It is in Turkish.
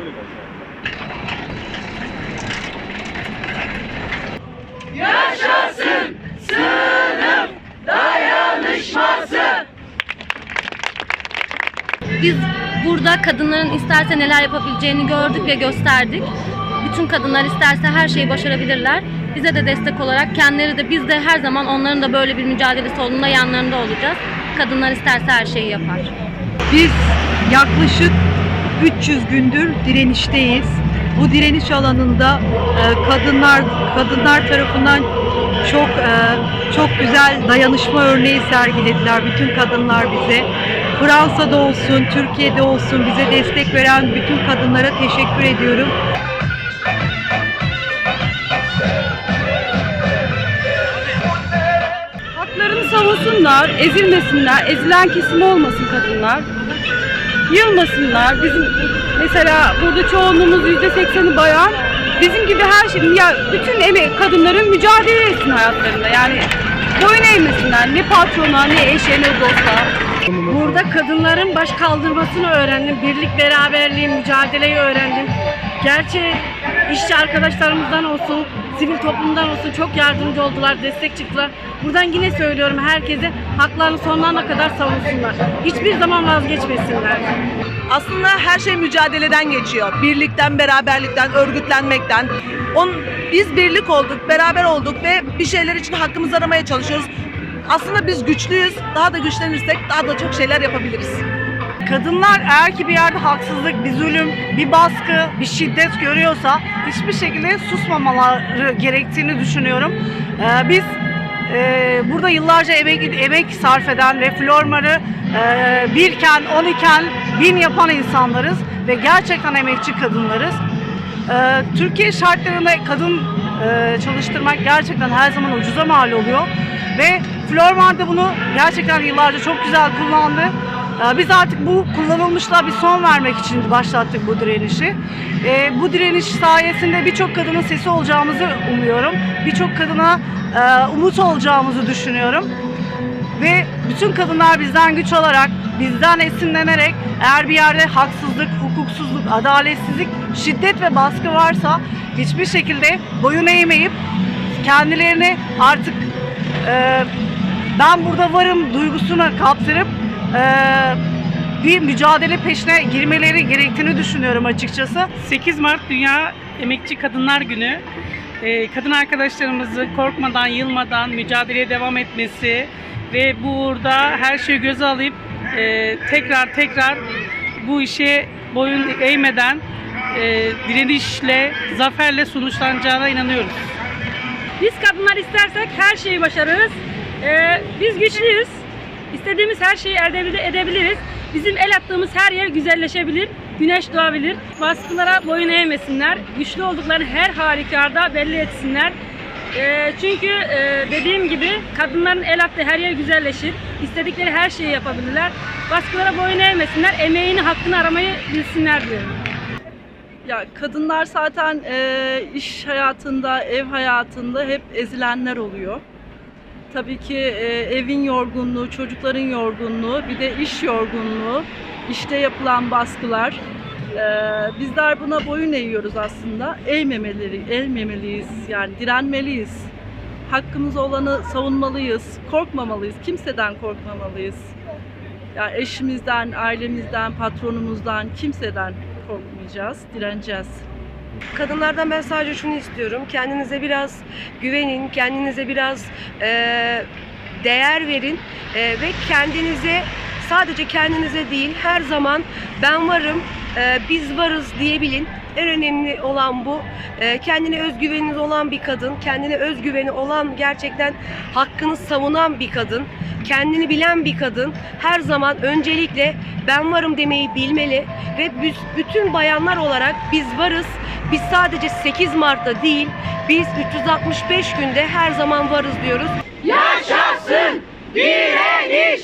böyle başlar. Biz burada kadınların isterse neler yapabileceğini gördük ve gösterdik. Bütün kadınlar isterse her şeyi başarabilirler. Bize de destek olarak kendileri de biz de her zaman onların da böyle bir mücadelesi olduğunda yanlarında olacağız. Kadınlar isterse her şeyi yapar. Biz yaklaşık 300 gündür direnişteyiz. Bu direniş alanında e, kadınlar kadınlar tarafından çok e, çok güzel dayanışma örneği sergilediler bütün kadınlar bize. Fransa'da olsun, Türkiye'de olsun bize destek veren bütün kadınlara teşekkür ediyorum. Haklarını savunsunlar, ezilmesinler, ezilen kesim olmasın kadınlar. Yılmasınlar. Bizim mesela burada çoğunluğumuz yüzde sekseni bayan. Bizim gibi her şey, ya bütün emek kadınların mücadele etsin hayatlarında. Yani boyun eğmesinler. Ne patrona, ne eşe, ne dosta. Burada kadınların baş kaldırmasını öğrendim. Birlik, beraberliği, mücadeleyi öğrendim. Gerçi işçi arkadaşlarımızdan olsun, sivil toplumdan olsun çok yardımcı oldular, destek çıktılar. Buradan yine söylüyorum herkese haklarını sonlarına kadar savunsunlar. Hiçbir zaman vazgeçmesinler. Aslında her şey mücadeleden geçiyor. Birlikten, beraberlikten, örgütlenmekten. On, biz birlik olduk, beraber olduk ve bir şeyler için hakkımızı aramaya çalışıyoruz. Aslında biz güçlüyüz. Daha da güçlenirsek daha da çok şeyler yapabiliriz. Kadınlar eğer ki bir yerde haksızlık, bir zulüm, bir baskı, bir şiddet görüyorsa hiçbir şekilde susmamaları gerektiğini düşünüyorum. Ee, biz e, burada yıllarca emek, emek sarf eden ve Flormar'ı e, birken, on iken bin yapan insanlarız ve gerçekten emekçi kadınlarız. Ee, Türkiye şartlarında kadın e, çalıştırmak gerçekten her zaman ucuza mal oluyor ve Flormar da bunu gerçekten yıllarca çok güzel kullandı. Ee, Biz artık bu kullanılmışlığa bir son vermek için başlattık bu direnişi. Ee, bu direniş sayesinde birçok kadının sesi olacağımızı umuyorum. Birçok kadına e, umut olacağımızı düşünüyorum. Ve bütün kadınlar bizden güç alarak, bizden esinlenerek eğer bir yerde haksızlık, hukuksuzluk, adaletsizlik, şiddet ve baskı varsa hiçbir şekilde boyun eğmeyip kendilerini artık e, ben burada varım duygusuna kaptırıp bir mücadele peşine girmeleri gerektiğini düşünüyorum açıkçası. 8 Mart Dünya Emekçi Kadınlar Günü. Ee, Kadın arkadaşlarımızı korkmadan, yılmadan mücadeleye devam etmesi ve bu uğurda her şeyi göze alıp e, tekrar tekrar bu işe boyun eğmeden e, direnişle, zaferle sonuçlanacağına inanıyoruz. Biz kadınlar istersek her şeyi başarırız. Ee, biz güçlüyüz. İstediğimiz her şeyi elde ede- edebiliriz. Bizim el attığımız her yer güzelleşebilir. Güneş doğabilir. Baskılara boyun eğmesinler. Güçlü olduklarını her halükarda belli etsinler. Ee, çünkü e, dediğim gibi kadınların el attığı her yer güzelleşir. İstedikleri her şeyi yapabilirler. Baskılara boyun eğmesinler. Emeğini, hakkını aramayı bilsinler diyorum. Ya kadınlar zaten e, iş hayatında, ev hayatında hep ezilenler oluyor. Tabii ki e, evin yorgunluğu, çocukların yorgunluğu, bir de iş yorgunluğu, işte yapılan baskılar. E, bizler buna boyun eğiyoruz aslında. Eğmemeleri, eğmemeliyiz, yani direnmeliyiz. Hakkımız olanı savunmalıyız, korkmamalıyız, kimseden korkmamalıyız. Ya eşimizden, ailemizden, patronumuzdan, kimseden korkmayacağız, direneceğiz. Kadınlardan ben sadece şunu istiyorum. Kendinize biraz güvenin, kendinize biraz eee, değer verin eee, ve kendinize sadece kendinize değil her zaman ben varım, eee, biz varız diyebilin. En önemli olan bu. Eee, kendine özgüveniniz olan bir kadın, kendine özgüveni olan gerçekten hakkını savunan bir kadın, kendini bilen bir kadın her zaman öncelikle ben varım demeyi bilmeli ve bütün bayanlar olarak biz varız. Biz sadece 8 Mart'ta değil, biz 365 günde her zaman varız diyoruz. Yaşasın direniş,